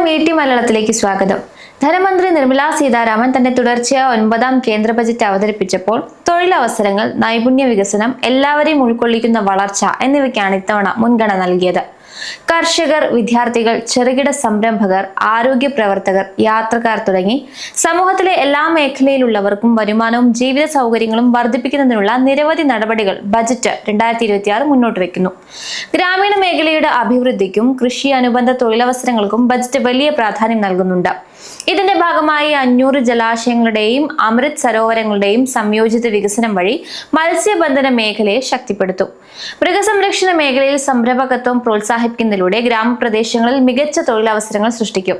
നമസ്കാരം E T മലയാളത്തിലേക്ക് സ്വാഗതം. ധനമന്ത്രി നിർമ്മലാ സീതാരാമൻ തന്റെ തുടർച്ചയായ ഒൻപതാം കേന്ദ്ര ബജറ്റ് അവതരിപ്പിച്ചപ്പോൾ തൊഴിലവസരങ്ങൾ നൈപുണ്യ വികസനം എല്ലാവരെയും ഉൾക്കൊള്ളിക്കുന്ന വളർച്ച എന്നിവയ്ക്കാണ് ഇത്തവണ മുൻഗണന നൽകിയത്. കർഷകർ വിദ്യാർത്ഥികൾ ചെറുകിട സംരംഭകർ ആരോഗ്യ പ്രവർത്തകർ യാത്രക്കാർ തുടങ്ങി സമൂഹത്തിലെ എല്ലാ മേഖലയിലുള്ളവർക്കും വരുമാനവും ജീവിത സൗകര്യങ്ങളും വർദ്ധിപ്പിക്കുന്നതിനുള്ള നിരവധി നടപടികൾ ബജറ്റ് രണ്ടായിരത്തി ഇരുപത്തിയാറ് മുന്നോട്ട് വയ്ക്കുന്നു. ഗ്രാമീണ മേഖലയുടെ അഭിവൃദ്ധിക്കും കൃഷി അനുബന്ധ തൊഴിലവസരങ്ങൾക്കും ബജറ്റ് വലിയ പ്രാധാന്യം നൽകുന്നുണ്ട്. ഇതിന്റെ ഭാഗമായി അഞ്ഞൂറ് ജലാശയങ്ങളുടെയും അമൃത് സരോവരങ്ങളുടെയും സംയോജിത വികസനം വഴി മത്സ്യബന്ധന മേഖലയെ ശക്തിപ്പെടുത്തും. മൃഗസംരക്ഷണ മേഖലയിൽ സംരംഭകത്വം പ്രോത്സാഹിപ്പിക്കുന്നതിലൂടെ ഗ്രാമപ്രദേശങ്ങളിൽ മികച്ച തൊഴിലവസരങ്ങൾ സൃഷ്ടിക്കും.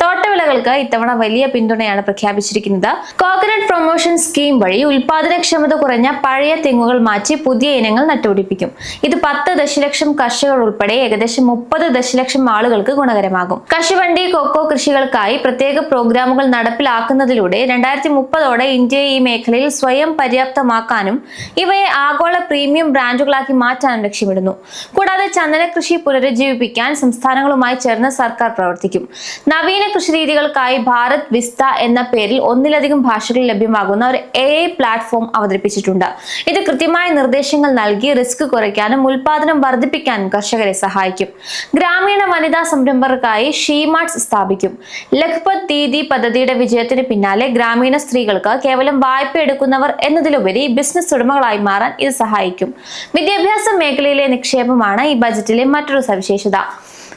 തോട്ടവിളകൾക്ക് ഇത്തവണ വലിയ പിന്തുണയാണ് പ്രഖ്യാപിച്ചിരിക്കുന്നത്. കോക്കനട്ട് പ്രൊമോഷൻ സ്കീം വഴി ഉൽപാദനക്ഷമത കുറഞ്ഞ പഴയ തെങ്ങുകൾ മാറ്റി പുതിയ ഇനങ്ങൾ നട്ടുപിടിപ്പിക്കും. ഇത് പത്ത് ദശലക്ഷം കർഷകർ ഉൾപ്പെടെ ഏകദേശം മുപ്പത് ദശലക്ഷം ആളുകൾക്ക് ഗുണകരമാകും. കശുവണ്ടി കൊക്കോ കൃഷികൾക്കായി പ്രത്യേക പ്രോഗ്രാമുകൾ നടപ്പിലാക്കുന്നതിലൂടെ രണ്ടായിരത്തി മുപ്പതോടെ ഇന്ത്യയെ ഈ മേഖലയിൽ സ്വയം പര്യാപ്തമാക്കാനും ഇവയെ ആഗോള പ്രീമിയം ബ്രാൻഡുകളാക്കി മാറ്റാനും ലക്ഷ്യമിടുന്നു. കൂടാതെ ചന്ദന കൃഷി പുനരുജ്ജീവിപ്പിക്കാൻ സംസ്ഥാനങ്ങളുമായി ചേർന്ന് സർക്കാർ പ്രവർത്തിക്കും. നവീന കൃഷി രീതികൾക്കായി ഭാരത് വിസ്ത എന്ന പേരിൽ ഒന്നിലധികം ഭാഷകളിൽ ലഭ്യമാകുന്ന ഒരു എ പ്ലാറ്റ്ഫോം അവതരിപ്പിച്ചിട്ടുണ്ട്. ഇത് കൃത്യമായ നിർദ്ദേശങ്ങൾ നൽകി റിസ്ക് കുറയ്ക്കാനും ഉൽപാദനം വർദ്ധിപ്പിക്കാനും കർഷകരെ സഹായിക്കും. ഗ്രാമീണ വനിതാ സംരംഭകർക്കായി ഷീമാർട്സ് സ്ഥാപിക്കും. ലഖ്പത് ദീദി പദ്ധതിയുടെ വിജയത്തിന് പിന്നാലെ ഗ്രാമീണ സ്ത്രീകൾക്ക് കേവലം വായ്പ എടുക്കുന്നവർ എന്നതിലുപരി ബിസിനസ് ഉടമകളായി മാറാൻ ഇത് സഹായിക്കും. വിദ്യാഭ്യാസ മേഖലയിലെ നിക്ഷേപമാണ് ഈ ബജറ്റിലെ മറ്റൊരു സവിശേഷത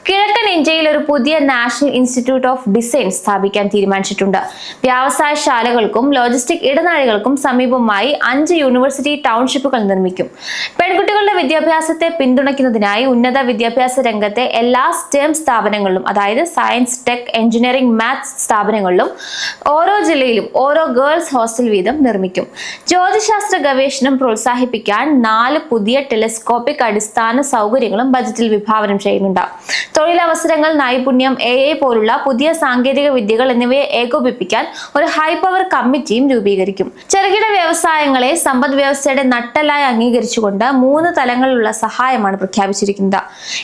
കിഴക്കൻ ഇന്ത്യയിൽ ഒരു പുതിയ നാഷണൽ ഇൻസ്റ്റിറ്റ്യൂട്ട് ഓഫ് ഡിസൈൻ സ്ഥാപിക്കാൻ തീരുമാനിച്ചിട്ടുണ്ട്. വ്യവസായശാലകൾക്കും ലോജിസ്റ്റിക് ഇടനാഴികൾക്കും സമീപമായി അഞ്ച് യൂണിവേഴ്സിറ്റി ടൗൺഷിപ്പുകൾ നിർമ്മിക്കും. പെൺകുട്ടികളുടെ വിദ്യാഭ്യാസത്തെ പിന്തുണയ്ക്കുന്നതിനായി ഉന്നത വിദ്യാഭ്യാസ രംഗത്തെ എല്ലാ സ്റ്റേം സ്ഥാപനങ്ങളിലും അതായത് സയൻസ് ടെക് എഞ്ചിനീയറിംഗ് മാത്സ് സ്ഥാപനങ്ങളിലും ഓരോ ജില്ലയിലും ഓരോ ഗേൾസ് ഹോസ്റ്റൽ വീതം നിർമ്മിക്കും. ജ്യോതിശാസ്ത്ര ഗവേഷണം പ്രോത്സാഹിപ്പിക്കാൻ നാല് പുതിയ ടെലിസ്കോപ്പിക് അടിസ്ഥാന സൗകര്യങ്ങളും ബജറ്റിൽ വിഭാവനം ചെയ്യുന്നുണ്ട്. തൊഴിലവസരങ്ങൾ നൈപുണ്യം എ ഐ പോലുള്ള പുതിയ സാങ്കേതിക വിദ്യകൾ എന്നിവയെ ഏകോപിപ്പിക്കാൻ ഒരു ഹൈ പവർ കമ്മിറ്റിയും രൂപീകരിക്കും. ചെറുകിട വ്യവസായങ്ങളെ സമ്പദ് വ്യവസ്ഥയുടെ നട്ടലായി അംഗീകരിച്ചുകൊണ്ട് മൂന്ന് തലങ്ങളിലുള്ള സഹായമാണ് പ്രഖ്യാപിച്ചിരിക്കുന്നത്.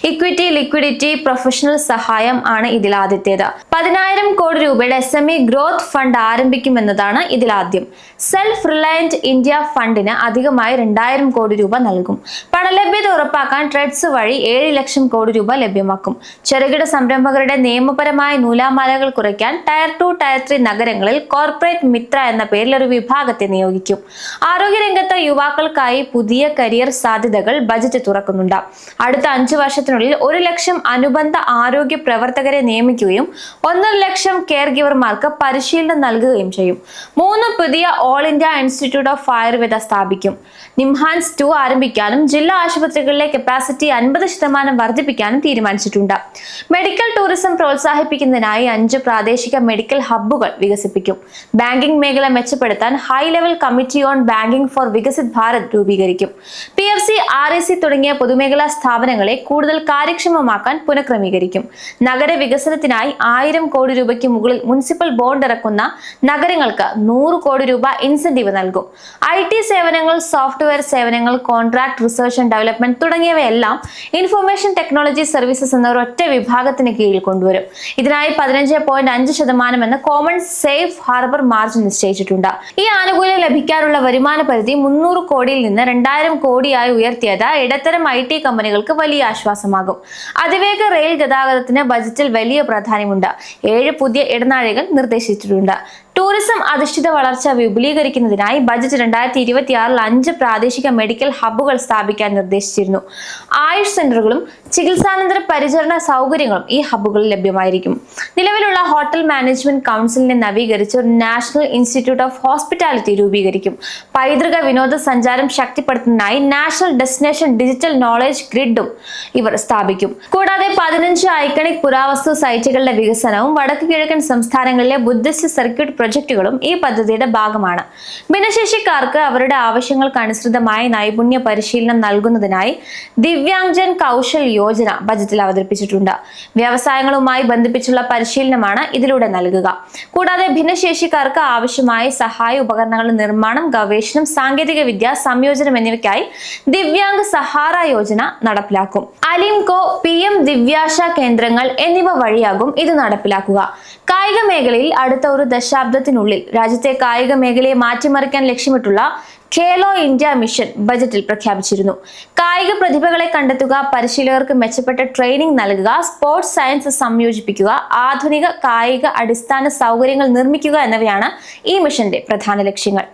ഇക്വിറ്റി ലിക്വിഡിറ്റി പ്രൊഫഷണൽ സഹായം ആണ് ഇതിൽ ആദ്യത്തേത്. പതിനായിരം കോടി രൂപയുടെ S M E growth fund ആരംഭിക്കുമെന്നതാണ് ഇതിലാദ്യം സെൽഫ് റിലയന്റ് ഇന്ത്യ ഫണ്ടിന് അധികമായി രണ്ടായിരം കോടി രൂപ നൽകും. പണലഭ്യത ഉറപ്പാക്കാൻ ട്രെഡ്സ് വഴി ഏഴ് ലക്ഷം കോടി രൂപ ലഭ്യമാക്കും. ചെറുകിട സംരംഭകരുടെ നിയമപരമായ നൂലാമാലകൾ കുറയ്ക്കാൻ ടയർ ടു ടയർ ത്രീ നഗരങ്ങളിൽ കോർപ്പറേറ്റ് മിത്ര എന്ന പേരിൽ ഒരു വിഭാഗത്തെ നിയോഗിക്കും. ആരോഗ്യരംഗത്ത് യുവാക്കൾക്കായി പുതിയ കരിയർ സാധ്യതകൾ ബജറ്റ് തുറക്കുന്നുണ്ട്. അടുത്ത അഞ്ചു വർഷത്തിനുള്ളിൽ ഒരു ലക്ഷം അനുബന്ധ ആരോഗ്യ പ്രവർത്തകരെ നിയമിക്കുകയും ഒന്നര ലക്ഷം കെയർ ഗിവർമാർക്ക് പരിശീലനം നൽകുകയും ചെയ്യും. മൂന്ന് പുതിയ all India institute of Ayurveda സ്ഥാപിക്കും. നിംഹാൻസ് ടു ആരംഭിക്കാനും ജില്ലാ ആശുപത്രികളിലെ കപ്പാസിറ്റി അൻപത് ശതമാനം വർദ്ധിപ്പിക്കാനും തീരുമാനിച്ചിട്ടുണ്ട്. മെഡിക്കൽ ടൂറിസം പ്രോത്സാഹിപ്പിക്കുന്നതിനായി അഞ്ച് പ്രാദേശിക മെഡിക്കൽ ഹബ്ബുകൾ വികസിപ്പിക്കും. ബാങ്കിംഗ് മേഖല മെച്ചപ്പെടുത്താൻ high level committee on banking for Viksit Bharat രൂപീകരിക്കും. P F C R E C തുടങ്ങിയ പൊതുമേഖലാ സ്ഥാപനങ്ങളെ കൂടുതൽ കാര്യക്ഷമമാക്കാൻ പുനഃക്രമീകരിക്കും. നഗര വികസനത്തിനായി ആയിരം കോടി രൂപയ്ക്ക് മുകളിൽ മുനിസിപ്പൽ ബോണ്ട് ഇറക്കുന്ന നഗരങ്ങൾക്ക് നൂറ് കോടി രൂപ ഇൻസെന്റീവ് നൽകും. ഐ ടി സേവനങ്ങൾ സോഫ്റ്റ്വെയർ സേവനങ്ങൾ കോൺട്രാക്ട് റിസർച്ച് ആൻഡ് ഡെവലപ്മെന്റ് തുടങ്ങിയവയെല്ലാം ഇൻഫർമേഷൻ ടെക്നോളജി സർവീസസ് എന്ന ഒരൊറ്റ വിഭാഗത്തിന് കീഴിൽ കൊണ്ടുവരും. ഇതിനായി പതിനഞ്ച് പോയിന്റ് അഞ്ച് ശതമാനം എന്ന കോമൺ സേഫ് ഹാർബർ മാർജിൻ നിശ്ചയിച്ചിട്ടുണ്ട്. ഈ ആനുകൂല്യം ലഭിക്കാനുള്ള വരുമാന പരിധി മുന്നൂറ് കോടിയിൽ നിന്ന് രണ്ടായിരം കോടിയായി ഉയർത്തിയത് ഇടത്തരം ഐ ടി കമ്പനികൾക്ക് വലിയ ആശ്വാസമാകും. അതിവേഗ റെയിൽ ഗതാഗതത്തിന് ബജറ്റിൽ വലിയ പ്രാധാന്യമുണ്ട്. ഏഴ് പുതിയ ഇടനാഴികൾ നിർദ്ദേശിച്ചിട്ടുണ്ട്. ടൂറിസം അധിഷ്ഠിത വളർച്ച വിപുലീകരിക്കുന്നതിനായി ബജറ്റ് രണ്ടായിരത്തി ഇരുപത്തി ആറിൽ അഞ്ച് പ്രാദേശിക മെഡിക്കൽ ഹബ്ബുകൾ സ്ഥാപിക്കാൻ നിർദ്ദേശിച്ചിരുന്നു. ആയുഷ് സെന്ററുകളും ചികിത്സാനന്തര പരിചരണ സൗകര്യങ്ങളും ഈ ഹബ്ബുകളിൽ ലഭ്യമായിരിക്കും. നിലവിലുള്ള ഹോട്ടൽ മാനേജ്മെന്റ് കൗൺസിലിനെ നവീകരിച്ച് ഒരു നാഷണൽ ഇൻസ്റ്റിറ്റ്യൂട്ട് ഓഫ് ഹോസ്പിറ്റാലിറ്റി രൂപീകരിക്കും. പൈതൃക വിനോദസഞ്ചാരം ശക്തിപ്പെടുത്തുന്നതിനായി നാഷണൽ ഡെസ്റ്റിനേഷൻ ഡിജിറ്റൽ നോളജ് ഗ്രിഡും ഇവർ സ്ഥാപിക്കും. കൂടാതെ പതിനഞ്ച് ഐക്കണിക് പുരാവസ്തു സൈറ്റുകളുടെ വികസനവും വടക്കു കിഴക്കൻ സംസ്ഥാനങ്ങളിലെ ബുദ്ധിസ്റ്റ് സർക്യൂട്ട് പ്രൊജക്ടുകളും ഈ പദ്ധതിയുടെ ഭാഗമാണ്. ഭിന്നശേഷിക്കാർക്ക് അവരുടെ ആവശ്യങ്ങൾക്ക് അനുസൃതമായ നൈപുണ്യ പരിശീലനം നൽകുന്നതിനായി ദിവ്യാംഗജൻ കൗശൽ യോജന ബജറ്റിൽ അവതരിപ്പിച്ചിട്ടുണ്ട്. വ്യവസായങ്ങളുമായി ബന്ധിപ്പിച്ചുള്ള പരിശീലനമാണ് ഇതിലൂടെ നൽകുക. കൂടാതെ ഭിന്നശേഷിക്കാർക്ക് ആവശ്യമായ സഹായ ഉപകരണങ്ങളുടെ നിർമ്മാണം ഗവേഷണം സാങ്കേതിക വിദ്യ സംയോജനം എന്നിവയ്ക്കായി ദിവ്യാംഗ് സഹാറ യോജന നടപ്പിലാക്കും. അലിംകോ പി എം ദിവ്യാശ കേന്ദ്രങ്ങൾ എന്നിവ വഴിയാകും ഇത് നടപ്പിലാക്കുക. കായിക മേഖലയിൽ അടുത്ത ഒരു ദശാബ്ദത്തിനുള്ളിൽ രാജ്യത്തെ കായിക മേഖലയെ മാറ്റിമറിക്കാൻ ലക്ഷ്യമിട്ടുള്ള ഖേലോ ഇന്ത്യ മിഷൻ ബജറ്റിൽ പ്രഖ്യാപിച്ചിരുന്നു. കായിക പ്രതിഭകളെ കണ്ടെത്തുക പരിശീലകർക്ക് മെച്ചപ്പെട്ട ട്രെയിനിംഗ് നൽകുക സ്പോർട്സ് സയൻസ് സംയോജിപ്പിക്കുക ആധുനിക കായിക അടിസ്ഥാന സൗകര്യങ്ങൾ നിർമ്മിക്കുക എന്നിവയാണ് ഈ മിഷന്റെ പ്രധാന ലക്ഷ്യങ്ങൾ.